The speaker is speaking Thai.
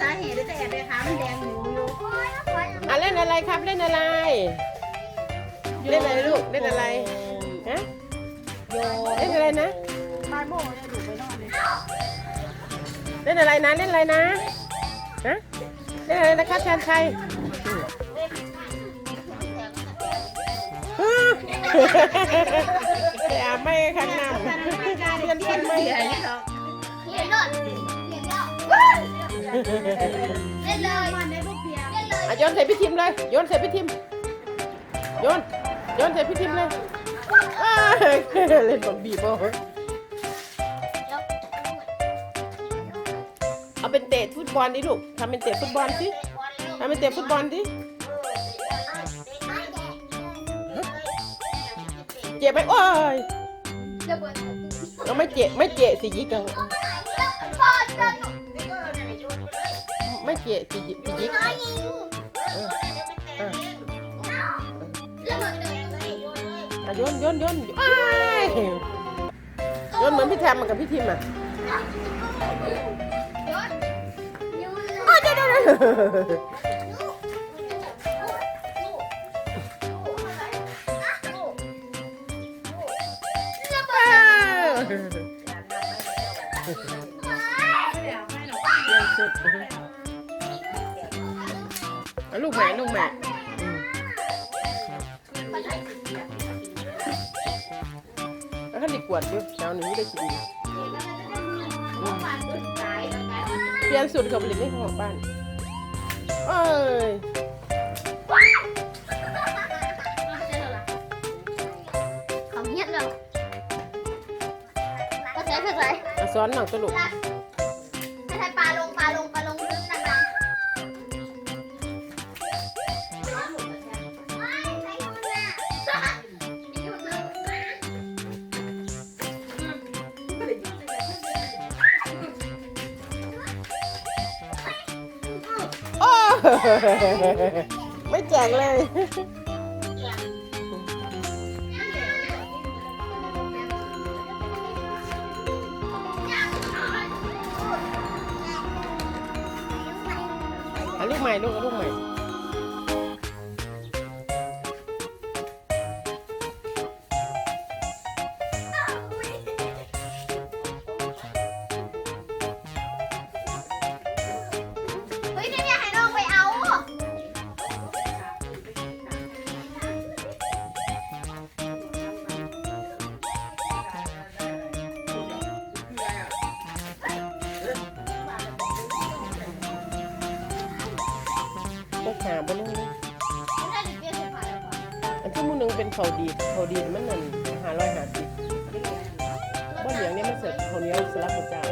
สาเหตุแต่แอบไปขามันแดงหมูอยู่อะเล่นอะไรครับเล่นอะไร เล่นอะไรลูกเล่นอะไรฮะเล่นอะไรนะบ้านโม่เนี่ไปนอเล่นอะไรนะเล่นอะไรนะฮะเล่นอะไรนะครับแทนใครแต่ไม่ข้างหน้าเพื่อนเพื่นไม่เห็นหรอก เล่นเลยมันได้พวกเพียเล่นเลยอะโยนใส่พี่ทิมเลยโยนใส่พี่ทิมโยนโยนใส่พี่ทิมเลยอ้าวเล่นบอมบี้บอลเอาเป็นเตะฟุตบอลดิลูกทำเป็นเตะฟุตบอลสิทำเป็นเตะฟุตบอลดิเจ็บไหมโอ้ยเราไม่เจ็บไม่เจ็บสิยิก กันไม่เจ็บสิยิกสิยิกเออเอออะโยนโยนโยนอ้ายโยนเหมือนพี่แทมกับพี่ทิมอะอ้าวเดี๋ยวเดี๋ยวเดี๋ยวอ้าว เปลี่ยนชุดเอาลูกใหม่ลูกใหม่อืมแล้วท่านดีกวดอยู่แถวนี้ได้กินอืมเปลี่ยนสุดกับลินในห้องบ้านเอ้ยของเฮียเลยก็ใช้ก็ใช้มาซ้อนหน่อยตวลูกให้ใช้ปลาลงปลาลง ไม่แจกเลย เอาลูกใหม่ลูกเอาลูกใหม่ พวกหาบนนู้นเลยไม่ได้เปลี่ยนเสื้อผ้าแล้วก่อนอันที่มูนึงเป็นเขาดีดเขาดีดมันนั่นหาร้อยหาสิบบ้านเหลียงเนี่ยมันเสร็จเขาวเหนี้ยวสลับกับเจ้า